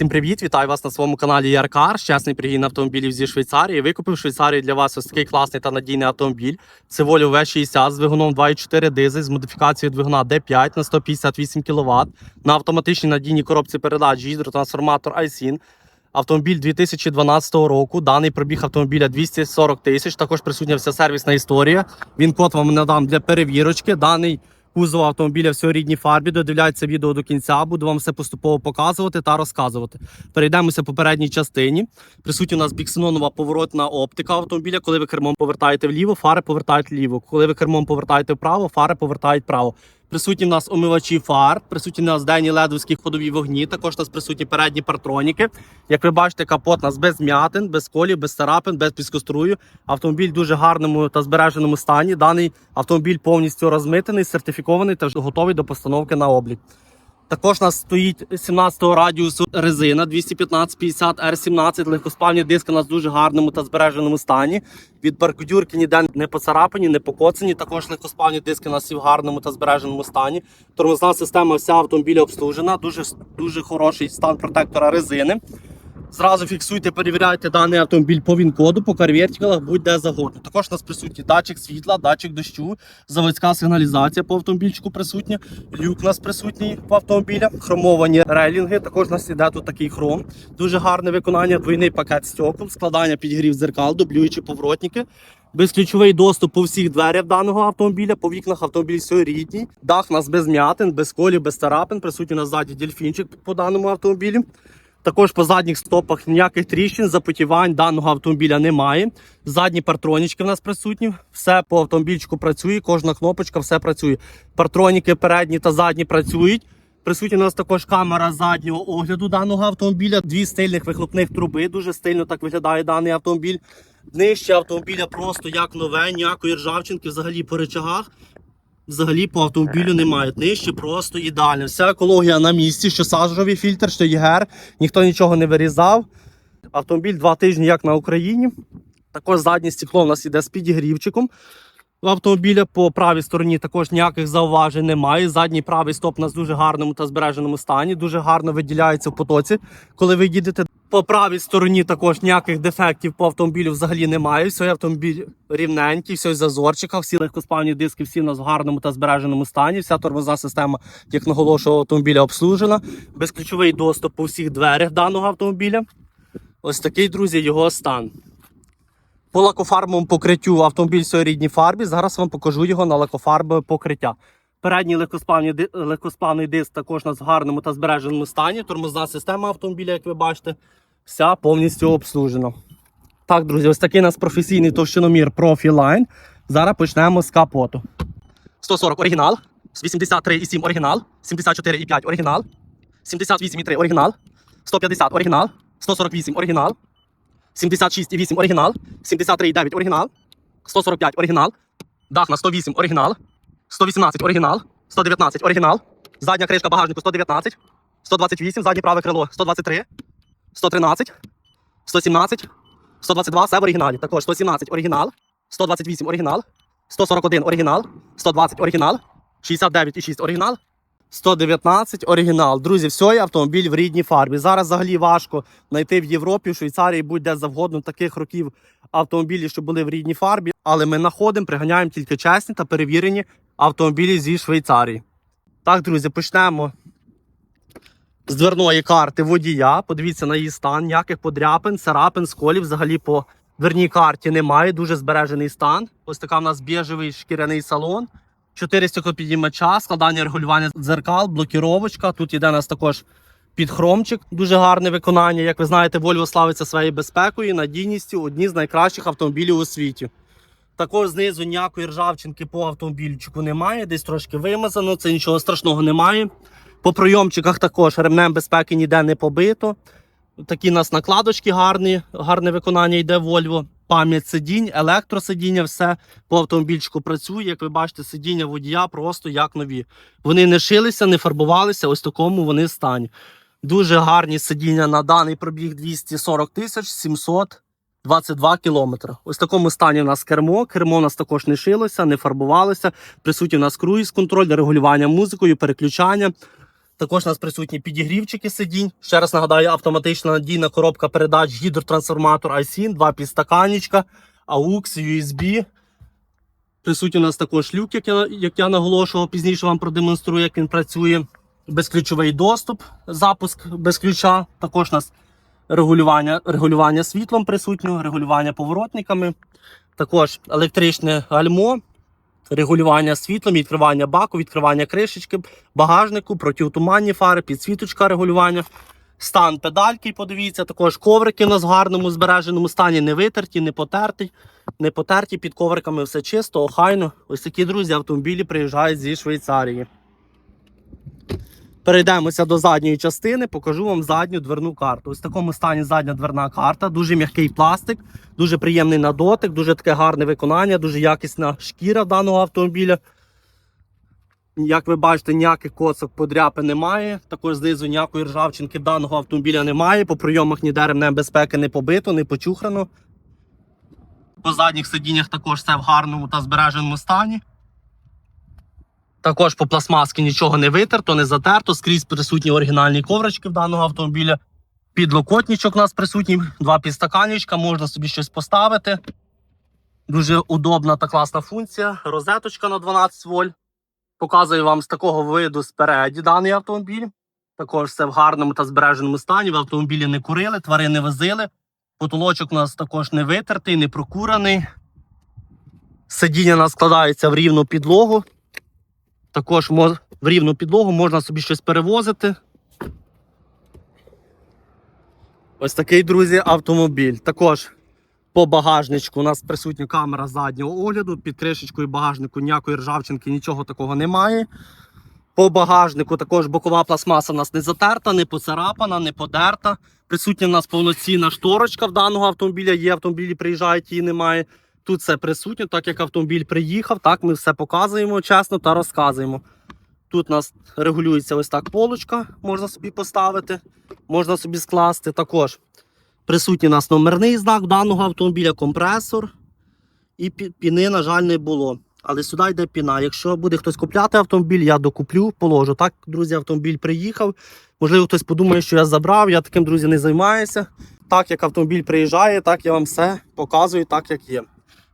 Всім привіт! Вітаю вас на своєму каналі Яркар. Чесний пригін автомобілів зі Швейцарії. Викупив в Швейцарії для вас ось такий класний та надійний автомобіль. Це Volvo V60 з двигуном 2.4 дизель з модифікацією двигуна D5 на 158 кВт на автоматичній надійній коробці передач гідротрансформатор iSyn. Автомобіль 2012 року. Даний пробіг автомобіля 240 тисяч. Також присутня вся сервісна історія. Він код вам надам для перевірочки. Даний кузов автомобіля все рідній фарбі. Додивляється відео до кінця. Буду вам все поступово показувати та розказувати. Перейдемося по передній частині. Присутня у нас біксенонова поворотна оптика автомобіля. Коли ви кермом повертаєте вліво, фари повертають вліво. Коли ви кермом повертаєте вправо, фари повертають вправо. Присутні в нас омивачі фар, присутні в нас денні ледовські ходові вогні. Також у нас присутні передні партроніки. Як ви бачите, капот у нас без м'ятин, без колів, без царапин, без піскострую. Автомобіль в дуже гарному та збереженому стані. Даний автомобіль повністю розмитений, сертифікований та готовий до постановки на облік. Також у нас стоїть 17-го радіусу резина 215-50 R17. Легкоспальні диски у нас в дуже гарному та збереженому стані. Від баркодюрки ніде не поцарапані, не покоцані. Також легкоспальні диски у нас і в гарному та збереженому стані. Тормозна система вся автомобіля обслужена. Дуже, дуже хороший стан протектора резини. Зразу фіксуйте, перевіряйте даний автомобіль по він-коду, по карвертикалах, будь-де загодно. Також у нас присутній датчик світла, датчик дощу, заводська сигналізація по автомобільчику присутня, люк у нас присутній по автомобіля, хромовані рейлінги. Також у нас іде тут такий хром. Дуже гарне виконання, двойний пакет стекол, складання підігрів дзеркал, дублюючі поворотники. Безключовий доступ по всіх дверях даного автомобіля, по вікнах автомобіль все. Дах у нас без м'ятин, без колів, без тарапин. Присутній на ззаді дельфінчик по даному автомобілі. Також по задніх стопах ніяких тріщин, запотівань даного автомобіля немає. Задні партронічки в нас присутні. Все по автомобільчику працює, кожна кнопочка, все працює. Партроніки передні та задні працюють. Присутня у нас також камера заднього огляду даного автомобіля. Дві стильних вихлопних труби. Дуже стильно так виглядає даний автомобіль. Нижче автомобіля просто як нове, ніякої ржавчинки взагалі по речагах. Взагалі по автомобілю немає. Нижче просто ідеально. Вся екологія на місці, що сажовий фільтр, що ЄГР, ніхто нічого не вирізав. Автомобіль два тижні, як на Україні. Також заднє стекло у нас іде з підігрівчиком. У автомобіля по правій стороні також ніяких зауважень немає. Задній правий стоп у нас дуже гарному та збереженому стані. Дуже гарно виділяється в потоці, коли ви їдете. По правій стороні також ніяких дефектів по автомобілю взагалі немає. Все автомобіль рівненький, все в зазорчиках, всі легкоспавні диски, всі у нас в гарному та збереженому стані. Вся тормозна система, як наголошував, автомобіля обслужена. Безключовий доступ по всіх дверях даного автомобіля. Ось такий, друзі, його стан. По лакофарбовому покриттю автомобіль в рідній фарбі. Зараз вам покажу його на лакофарбове покриття. Передній легкосплавний, легкосплавний диск також в гарному та збереженому стані. Тормозна система автомобіля, як ви бачите, вся повністю обслужена. Так, друзі, ось такий у нас професійний товщиномір Profiline. Зараз почнемо з капоту. 140 оригінал, 83,7 оригінал, 74,5 оригінал, 78,3 оригінал, 150 оригінал, 148 оригінал, 76,8 оригінал, 73,9 оригінал, 145 оригінал, дах на 108 оригінал, 118 оригінал, 119 оригінал, задня кришка багажнику 119, 128, заднє праве крило 123, 113, 117, 122, все в оригіналі. Також 117 оригінал, 128 оригінал, 141 оригінал, 120 оригінал, 69,6 оригінал, 119 оригінал. Друзі, все, автомобіль в рідній фарбі. Зараз взагалі важко знайти в Європі, в Швейцарії, будь-де завгодно таких років автомобілі, що були в рідній фарбі. Але ми знаходимо, приганяємо тільки чесні та перевірені автомобілі зі Швейцарії. Так, друзі, почнемо з дверної карти водія. Подивіться на її стан, ніяких подряпин, царапин, сколів взагалі по дверній карті немає. Дуже збережений стан. Ось така в нас біжевий шкіряний салон. 4 стеклопідіймача, складання регулювання дзеркал, блокіровочка. Тут іде у нас також підхромчик. Дуже гарне виконання. Як ви знаєте, Volvo славиться своєю безпекою, надійністю. Одні з найкращих автомобілів у світі. Також знизу ніякої ржавчинки по автомобільчику немає. Десь трошки вимазано, це нічого страшного немає. По пройомчиках також ремнем безпеки ніде не побито. Такі нас накладочки гарні, гарне виконання йде Volvo. Пам'ять сидінь, електросидіння, все по автомобільчику працює. Як ви бачите, сидіння водія просто як нові. Вони не шилися, не фарбувалися, ось такому вони стані. Дуже гарні сидіння на даний пробіг 240 тисяч 722 кілометри. Ось такому стані у нас кермо. Кермо у нас також не шилося, не фарбувалося. Присутній у нас круїз контроль, регулювання музикою, переключання. Також у нас присутні підігрівчики сидінь. Ще раз нагадаю, автоматична надійна коробка передач, гідротрансформатор ISIN, два підстаканічка, AUX, USB. Присутній у нас також люк, як я, як я наголошував, пізніше вам продемонструю, як він працює. Безключовий доступ, запуск без ключа. Також у нас регулювання, регулювання світлом присутнє, регулювання поворотниками. Також електричне гальмо, регулювання світлом, відкривання баку, відкривання кришечки, багажнику, протиутуманні фари, підсвіточка регулювання. Стан педальки, подивіться, також коврики у нас гарному збереженому стані, не витерті, не потерті, не потерті під ковриками все чисто, охайно. Ось такі друзі автомобілі приїжджають зі Швейцарії. Перейдемося до задньої частини, покажу вам задню дверну карту. Ось в такому стані задня дверна карта, дуже м'який пластик, дуже приємний на дотик, дуже таке гарне виконання, дуже якісна шкіра даного автомобіля. Як ви бачите, ніяких коцок подряпи немає. Також знизу ніякої ржавчинки даного автомобіля немає. По прийомах ніде ремнем безпеки не побито, не почухрано. По задніх сидіннях також все в гарному та збереженому стані. Також по пластмаски нічого не витерто, не затерто. Скрізь присутні оригінальні коврички в даного автомобіля. Підлокотничок у нас присутній, два підстаканічка, можна собі щось поставити. Дуже удобна та класна функція. Розеточка на 12 вольт. Показую вам з такого виду спереді даний автомобіль. Також все в гарному та збереженому стані. В автомобілі не курили, тварини возили. Потолочок у нас також не витертий, не прокурений. Сидіння у нас складається в рівну підлогу. Також в рівну підлогу можна собі щось перевозити. Ось такий, друзі, автомобіль. Також по багажничку у нас присутня камера заднього огляду. Під кришечкою багажнику ніякої ржавчинки, нічого такого немає. По багажнику також бокова пластмаса у нас не затерта, не поцарапана, не подерта. Присутня у нас повноцінна шторочка в даного автомобіля. Є автомобілі, приїжджають, її немає. Тут все присутнє, так як автомобіль приїхав, так ми все показуємо чесно та розказуємо. Тут у нас регулюється ось так полочка, можна собі поставити, можна собі скласти. Також присутній у нас номерний знак даного автомобіля, компресор. І піни, на жаль, не було. Але сюди йде піна. Якщо буде хтось купляти автомобіль, я докуплю, положу. Так, друзі, автомобіль приїхав. Можливо, хтось подумає, що я забрав. Я таким, друзі, не займаюся. Так як автомобіль приїжджає, так я вам все показую, так як є.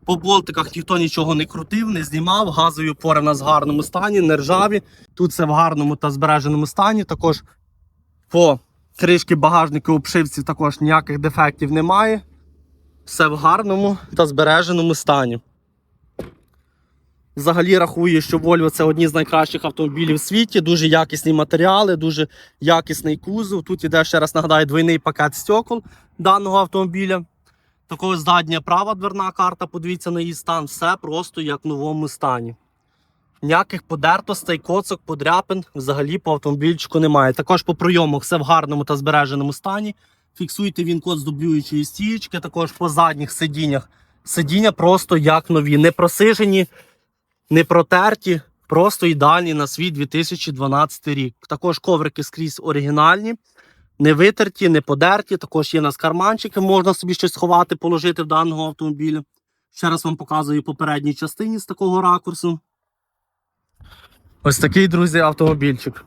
По болтиках ніхто нічого не крутив, не знімав. Газові опори в нас в гарному стані, не ржаві. Тут все в гарному та збереженому стані. Також по кришки багажника обшивці також ніяких дефектів немає. Все в гарному та збереженому стані. Взагалі рахую, що Volvo це одні з найкращих автомобілів в світі. Дуже якісні матеріали, дуже якісний кузов. Тут іде ще раз нагадаю двойний пакет стекол даного автомобіля. Також задня права дверна карта, подивіться на її стан, все просто як в новому стані. Ніяких подертостей, коцок, подряпин взагалі по автомобільчику немає. Також по прийомах все в гарному та збереженому стані. Фіксуйте він код з дублюючої стієчки, також по задніх сидіннях. Сидіння просто як нові, не просижені, не протерті, просто ідеальні на свій 2012 рік. Також коврики скрізь оригінальні. Не витерті, не подерті. Також є у нас карманчики, можна собі щось сховати, положити в даного автомобіля. Ще раз вам показую попередній частині з такого ракурсу. Ось такий, друзі, автомобільчик.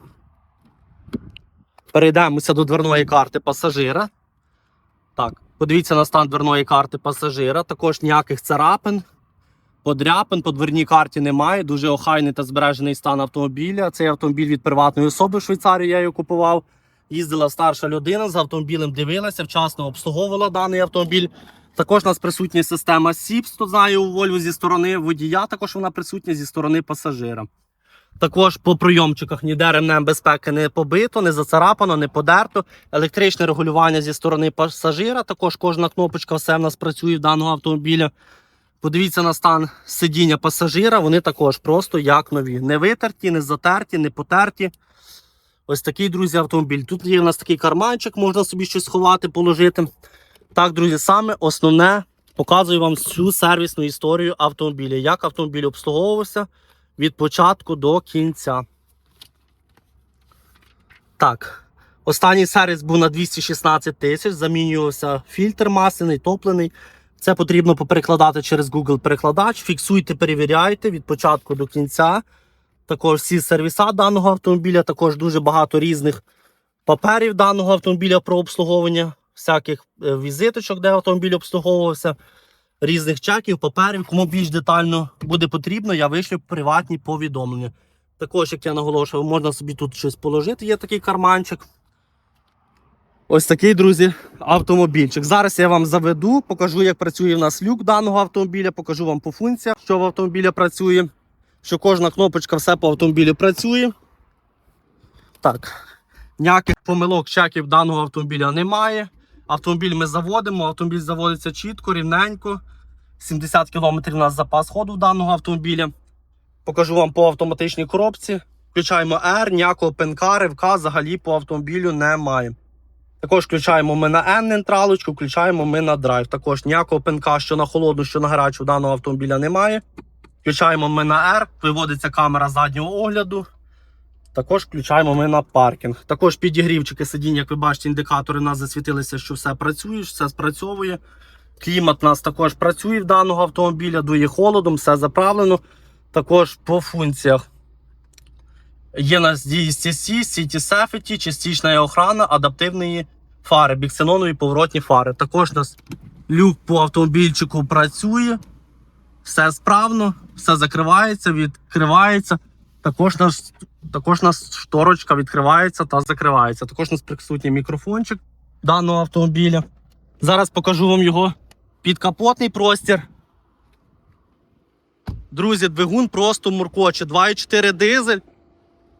Перейдемося до дверної карти пасажира. Так, подивіться на стан дверної карти пасажира. Також ніяких царапин, подряпин по дверній карті немає. Дуже охайний та збережений стан автомобіля. Цей автомобіль від приватної особи в Швейцарії я його купував. Їздила старша людина з автомобілем, дивилася, вчасно обслуговувала даний автомобіль. Також у нас присутня система SIPS, хто знає у Volvo зі сторони водія, також вона присутня зі сторони пасажира. Також по прийомчиках ніде ремнем безпеки не побито, не зацарапано, не подерто. Електричне регулювання зі сторони пасажира. Також кожна кнопочка все в нас працює в даного автомобіля. Подивіться на стан сидіння пасажира, вони також просто як нові. Не витерті, не затерті, не потерті. Ось такий, друзі, автомобіль. Тут є у нас такий карманчик, можна собі щось сховати, положити. Так, друзі, саме основне показую вам всю сервісну історію автомобіля. Як автомобіль обслуговувався від початку до кінця. Так. Останній сервіс був на 216 тисяч, замінювався фільтр масляний, топлений. Це потрібно поперекладати через Google перекладач. Фіксуйте, перевіряйте від початку до кінця. Також всі сервіса даного автомобіля, також дуже багато різних паперів даного автомобіля про обслуговування, всяких е, візиточок, де автомобіль обслуговувався, різних чеків, паперів. Кому більш детально буде потрібно, я вишлю приватні повідомлення. Також, як я наголошував, можна собі тут щось положити, є такий карманчик. Ось такий, друзі, автомобільчик. Зараз я вам заведу, покажу, як працює в нас люк даного автомобіля, покажу вам по функціях, що в автомобіля працює, що кожна кнопочка все по автомобілю працює. Так, ніяких помилок, чеків даного автомобіля немає. Автомобіль ми заводимо, автомобіль заводиться чітко, рівненько. 70 км у нас запас ходу даного автомобіля. Покажу вам по автоматичній коробці. Включаємо R, ніякого пенка, ривка взагалі по автомобілю немає. Також включаємо ми на N нейтралочку, включаємо ми на драйв. Також ніякого пенка, що на холодну, що на гарячу даного автомобіля немає. Включаємо ми на R, виводиться камера заднього огляду. Також включаємо ми на паркінг. Також підігрівчики сидінь, як ви бачите, індикатори у нас засвітилися, що все працює, все спрацьовує. Клімат у нас також працює в даного автомобіля, дує холодом, все заправлено. Також по функціях є у нас DSTC, City Safety, частична охрана, адаптивної фари, біксенонові поворотні фари. Також у нас люк по автомобільчику працює, все справно, все закривається, відкривається. Також нас, також нас шторочка відкривається та закривається. Також у нас присутній мікрофончик даного автомобіля. Зараз покажу вам його підкапотний простір. Друзі, двигун просто муркоче. 2,4 дизель.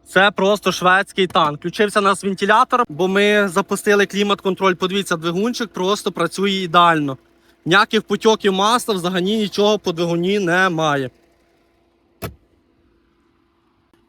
Це просто шведський танк. Включився у нас вентилятор, бо ми запустили клімат-контроль. Подивіться, двигунчик просто працює ідеально. Ніяких потьоків масла, взагалі нічого по двигуні немає.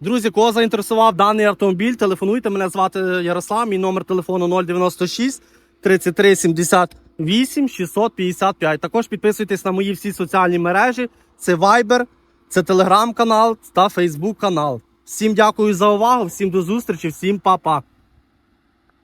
Друзі, кого заінтересував даний автомобіль, телефонуйте. Мене звати Ярослав, мій номер телефону 096 33 78 655. Також підписуйтесь на мої всі соціальні мережі. Це Viber, це Telegram канал та Facebook канал. Всім дякую за увагу, всім до зустрічі, всім па-па.